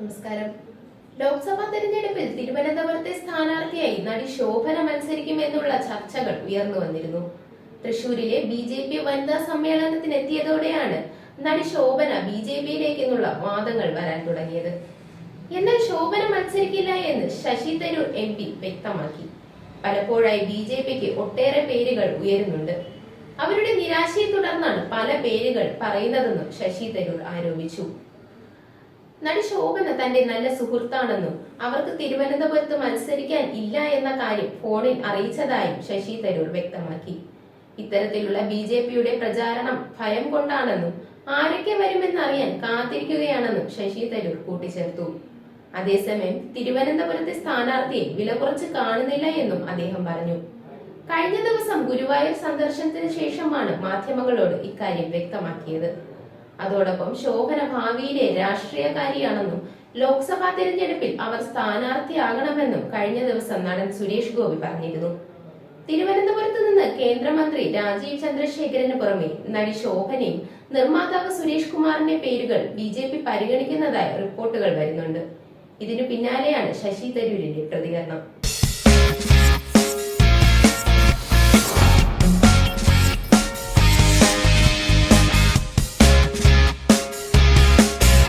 നമസ്കാരം. ലോക്സഭാ തെരഞ്ഞെടുപ്പിൽ തിരുവനന്തപുരത്തെ സ്ഥാനാർത്ഥിയായി നടി ശോഭന മത്സരിക്കുമെന്നുള്ള ചർച്ചകൾ ഉയർന്നു വന്നിരുന്നു. തൃശൂരിലെ ബി ജെ പി വനിതാ സമ്മേളനത്തിനെത്തിയതോടെയാണ് നടി ശോഭന ബി ജെ പിയിലേക്കെന്നുള്ള വാദങ്ങൾ വരാൻ തുടങ്ങിയത്. എന്നാൽ ശോഭന മത്സരിക്കില്ല എന്ന് ശശി തരൂർ എം പി വ്യക്തമാക്കി. പലപ്പോഴായി ബി ജെ പിക്ക് ഒട്ടേറെ പേരുകൾ ഉയരുന്നുണ്ട്. അവരുടെ നിരാശയെ തുടർന്നാണ് പല പേരുകൾ പറയുന്നതെന്നും ശശി തരൂർ ആരോപിച്ചു. നടി ശോഭന തന്റെ നല്ല സുഹൃത്താണെന്നും അവർക്ക് തിരുവനന്തപുരത്ത് മത്സരിക്കാൻ ഇല്ല എന്ന കാര്യം ഫോണിൽ അറിയിച്ചതായും ശശി തരൂർ വ്യക്തമാക്കി. ഇത്തരത്തിലുള്ള ബി ജെ പിയുടെ പ്രചാരണം ഭയം കൊണ്ടാണെന്നും ആരൊക്കെ വരുമെന്നറിയാൻ കാത്തിരിക്കുകയാണെന്നും ശശി തരൂർ കൂട്ടിച്ചേർത്തു. അതേസമയം തിരുവനന്തപുരത്തെ സ്ഥാനാർത്ഥിയെ വില കുറച്ച് കാണുന്നില്ല എന്നും അദ്ദേഹം പറഞ്ഞു. കഴിഞ്ഞ ദിവസം ഗുരുവായൂർ സന്ദർശനത്തിന് ശേഷമാണ് മാധ്യമങ്ങളോട് ഇക്കാര്യം വ്യക്തമാക്കിയത്. അതോടൊപ്പം ശോഭന ഭാവിയിലെ രാഷ്ട്രീയക്കാരിയാണെന്നും ലോക്സഭാ തെരഞ്ഞെടുപ്പിൽ അവർ സ്ഥാനാർത്ഥിയാകണമെന്നും കഴിഞ്ഞ ദിവസം നടൻ സുരേഷ് ഗോപി പറഞ്ഞിരുന്നു. തിരുവനന്തപുരത്ത് നിന്ന് കേന്ദ്രമന്ത്രി രാജീവ് ചന്ദ്രശേഖരന് പുറമെ നടി ശോഭനയും നിർമ്മാതാവ് സുരേഷ് കുമാറിന്റെ പേരുകൾ ബി ജെ പി പരിഗണിക്കുന്നതായി റിപ്പോർട്ടുകൾ വരുന്നുണ്ട്. ഇതിനു പിന്നാലെയാണ് ശശി തരൂരിന്റെ പ്രതികരണം.